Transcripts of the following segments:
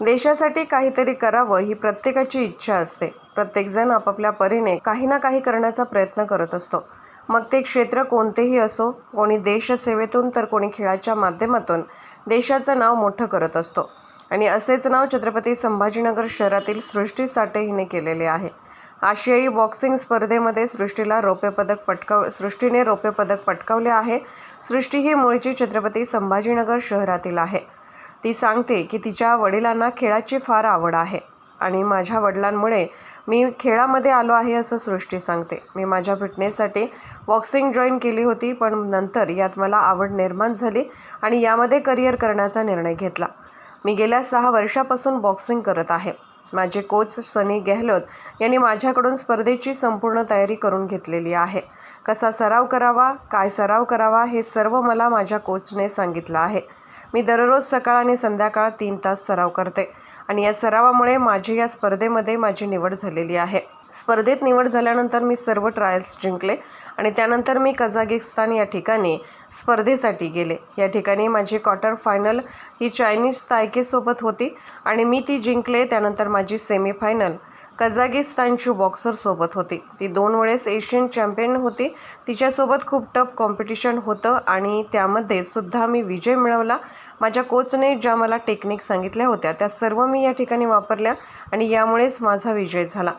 देशासाठी काहीतरी करावं ही प्रत्येकाची इच्छा असते. प्रत्येकजण आपापल्या परीने काही ना काही करण्याचा प्रयत्न करत असतो. मग ते क्षेत्र कोणतेही असो कोणी देशसेवेतून तर कोणी खेळाच्या माध्यमातून देशाचं नाव मोठं करत असतो. आणि असेच नाव छत्रपती संभाजीनगर शहरातील सृष्टी साठे हिने केलेले आहे. आशियाई बॉक्सिंग स्पर्धेमध्ये सृष्टीला रौप्यपदक पटकाव सृष्टीने रौप्यपदक पटकावले आहे. सृष्टी ही मूळची छत्रपती संभाजीनगर शहरातील आहे. ती सांगते की तिच्या वडिलांना खेळाची फार आवड आहे आणि माझ्या वडिलांमुळे मी खेळामध्ये आलो आहे असं सृष्टी सांगते. मी माझ्या फिटनेससाठी बॉक्सिंग जॉईन केली होती पण नंतर यात मला आवड निर्माण झाली आणि यामध्ये करिअर करण्याचा निर्णय घेतला. मी गेल्या सहा वर्षापासून बॉक्सिंग करत आहे. माझे कोच सनी गेहलोत यांनी माझ्याकडून स्पर्धेची संपूर्ण तयारी करून घेतलेली आहे. कसा सराव करावा काय सराव करावा हे सर्व मला माझ्या कोचने सांगितलं आहे. मी दररोज सकाळ आणि संध्याकाळ तीन तास सराव करते. आणि या सरावामुळे माझी या स्पर्धेमध्ये माझी निवड झालेली आहे. स्पर्धेत निवड झाल्यानंतर मी सर्व ट्रायल्स जिंकले आणि त्यानंतर मी कझागिस्तान या ठिकाणी स्पर्धेसाठी गेले. या ठिकाणी माझी क्वार्टर फायनल ही चायनीज तायकेसोबत होती आणि मी ती जिंकले. त्यानंतर माझी सेमीफायनल कझागिस्तानची बॉक्सरसोबत होती. ती दोन वेळेस एशियन चॅम्पियन होती. तिच्यासोबत खूप टफ कॉम्पिटिशन होतं आणि त्यामध्ये सुद्धा मी विजय मिळवला. माझ्या कोचने ज्या मला टेक्निक सांगितल्या होत्या त्या सर्व मी या ठिकाणी वापरल्या आणि यामुळेच माझा विजय झाला.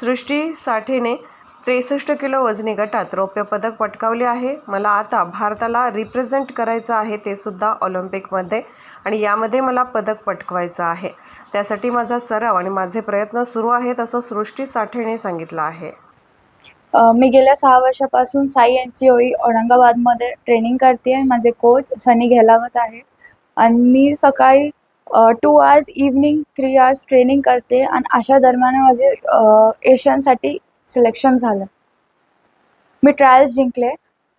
सृष्टी साठेने त्रेसष्ट किलो वजनी गटात रौप्य पदक पटकावले आहे. मला आता भारताला रिप्रेझेंट करायचं आहे ते सुद्धा ऑलिम्पिकमध्ये आणि यामध्ये मला पदक पटकवायचं आहे. त्यासाठी माझा सराव आणि माझे प्रयत्न सुरू आहेत असं सृष्टी साठेने सांगितलं आहे. मी गेल्या सहा वर्षापासून साई यांची ओई औरंगाबादमध्ये ट्रेनिंग करते आहे. माझे कोच सनी घेलावत आहे. आणि मी सकाळी two hours evening three hours training करते आणि अशा दरम्यान माझे एशियनसाठी सिलेक्शन झालं. मी ट्रायल्स जिंकले.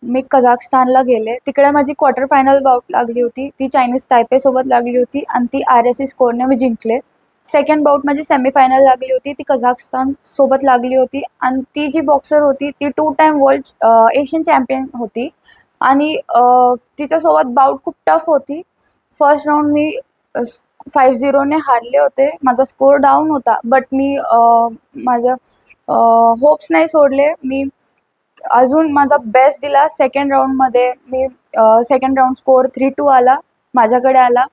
मी कझाकस्तानला गेले. तिकडे माझी क्वार्टर फायनल बाउट लागली होती. ती चायनीज तायपेसोबत लागली होती आणि ती आर एस सी स्कोरने मी जिंकले. सेकंड बाउट माझी सेमीफायनल लागली होती. ती कझाकस्तान सोबत लागली होती आणि ती जी बॉक्सर होती ती to time world Asian champion होती. आणि तिच्यासोबत बाउट खूप टफ होती. फर्स्ट राऊंड मी फाईव्ह झिरोने हारले होते. माझा स्कोर डाऊन होता. बट मी माझ्या होप्स नाही सोडले. मी अजून माझा बेस्ट दिला सेकंड राऊंडमध्ये मी second round score three to आला माझ्याकडे आला.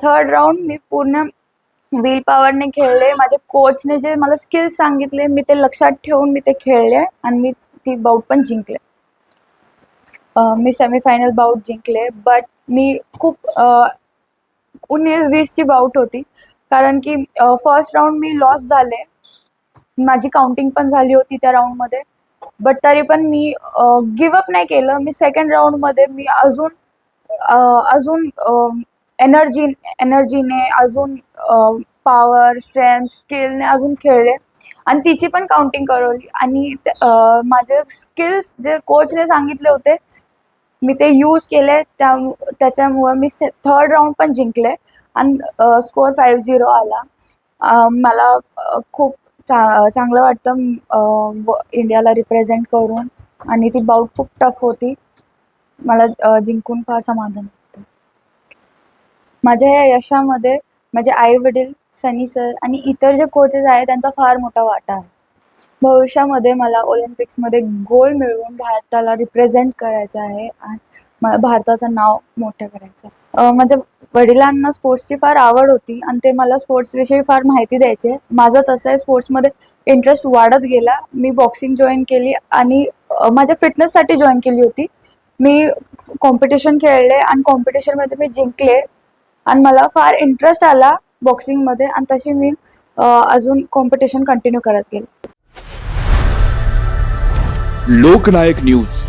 थर्ड राऊंड मी पूर्ण विल पॉवरने खेळले. माझ्या कोचने जे मला स्किल्स सांगितले मी ते लक्षात ठेवून मी ते खेळले आणि मी ती बाऊट पण जिंकले. मी सेमीफायनल बाऊट जिंकले. बट मी खूप उन्नीस वीसची बाऊट होती. कारण की फर्स्ट राऊंड मी लॉस झाले. माझी काउंटिंग पण झाली होती त्या राऊंडमध्ये बट तरी पण मी गिवअप नाही केलं. मी सेकंड राऊंडमध्ये मी अजून अजून एनर्जी एनर्जीने अजून पॉवर स्ट्रेंथ स्किलने अजून खेळले. आणि तिची पण काउंटिंग करवली. आणि माझे स्किल्स जे कोचने सांगितले होते मी ते यूज केले. त्या त्याच्यामुळं मी से थर्ड राऊंड पण जिंकले. आणि स्कोअर फाईव्ह झिरो आला. मला खूप चा चांगलं वाटतं इंडियाला रिप्रेझेंट करून. आणि ती बाऊट खूप टफ होती. मला जिंकून फार समाधान वाटतं माझ्या या यशामध्ये माझे आई वडील सनी सर आणि इतर जे कोचेस आहेत त्यांचा फार मोठा वाटा आहे. भविष्यामध्ये मला ऑलिम्पिक्समध्ये गोल्ड मिळवून भारताला रिप्रेझेंट करायचं आहे आणि मला भारताचं नाव मोठं करायचं आहे. माझ्या म्हणजे वडिलांना स्पोर्ट्सची फार आवड होती आणि ते मला स्पोर्ट्सविषयी फार माहिती द्यायचे. माझं तसं आहे स्पोर्ट्समध्ये इंटरेस्ट वाढत गेला. मी बॉक्सिंग जॉईन केली आणि माझ्या फिटनेससाठी जॉईन केली होती. मी कॉम्पिटिशन खेळले आणि कॉम्पिटिशनमध्ये मी जिंकले. आणि मला फार इंटरेस्ट आला बॉक्सिंगमध्ये आणि तशी मी अजून कॉम्पिटिशन कंटिन्यू करत गेले. लोकनायक न्यूज.